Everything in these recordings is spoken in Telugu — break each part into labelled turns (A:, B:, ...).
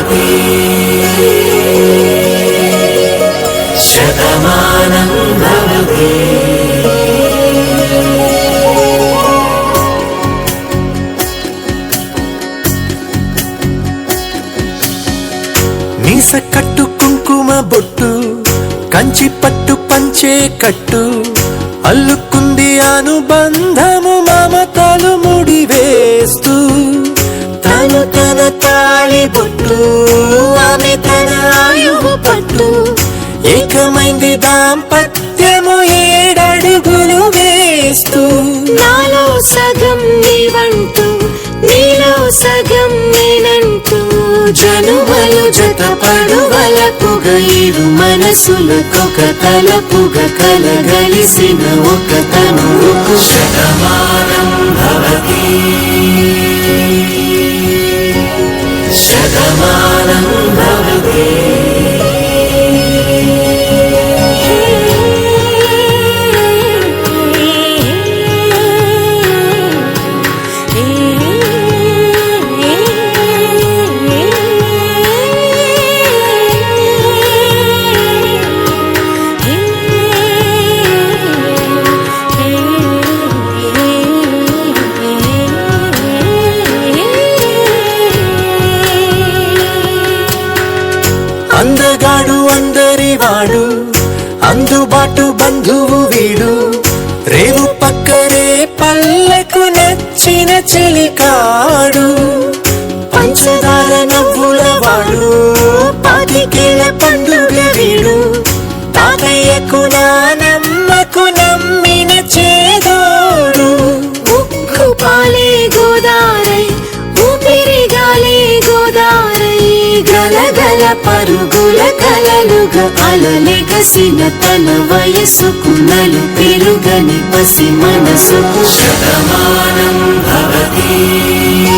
A: భవతి శతమానం భవతి మీస కట్టు కుంకుమ బొట్టు కంచి పట్టు పంచే కట్టు అల్లుకుంది అనుబంధం. బొట్టు ఆమె తన ఆయువు పట్టు. ఏకమైంది దాంపత్యము ఏడడుగులు వేస్తూ.
B: నాలో సగం నీవంటూ నీలో సగం నేనంటూ
A: జనుమలు జత పడువలపుగ ఇరు మనసులకొక తలపుగ కలగలిసిన ఒక తనువుకు శతమానం భవతి. శతమానం చెలికాడు. పంచదార నవ్వుల వాడు పాతికేల పండుగ వీడు. తాతయ్యకు నానమ్మకు నమ్మిన చేద పరుగుల కలలుగా అలలెగసిన తన వయసుకు నలు పెరుగని పసి మనసుకు. శతమానం భవతి.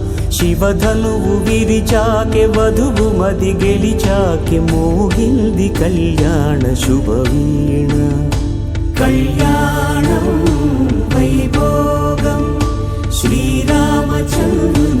C: శివధనువు విరిచాకె వధువు మది గెలిచాకె మోగింది కళ్యాణ శుభవీణ. కళ్యాణం వైభోగం శ్రీరామచంద్రుని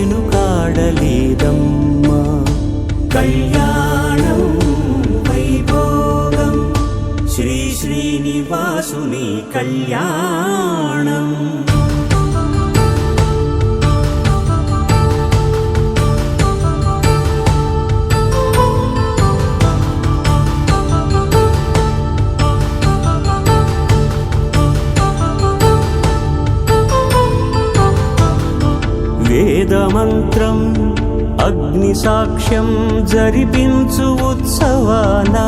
C: శ్రీనివాసుని కళ్యాణం. వేదమంత్రం అగ్ని సాక్ష్యం జరిపించు ఉత్సవానా.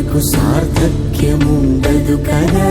A: మనకు సార్థక్యముండదు కదా?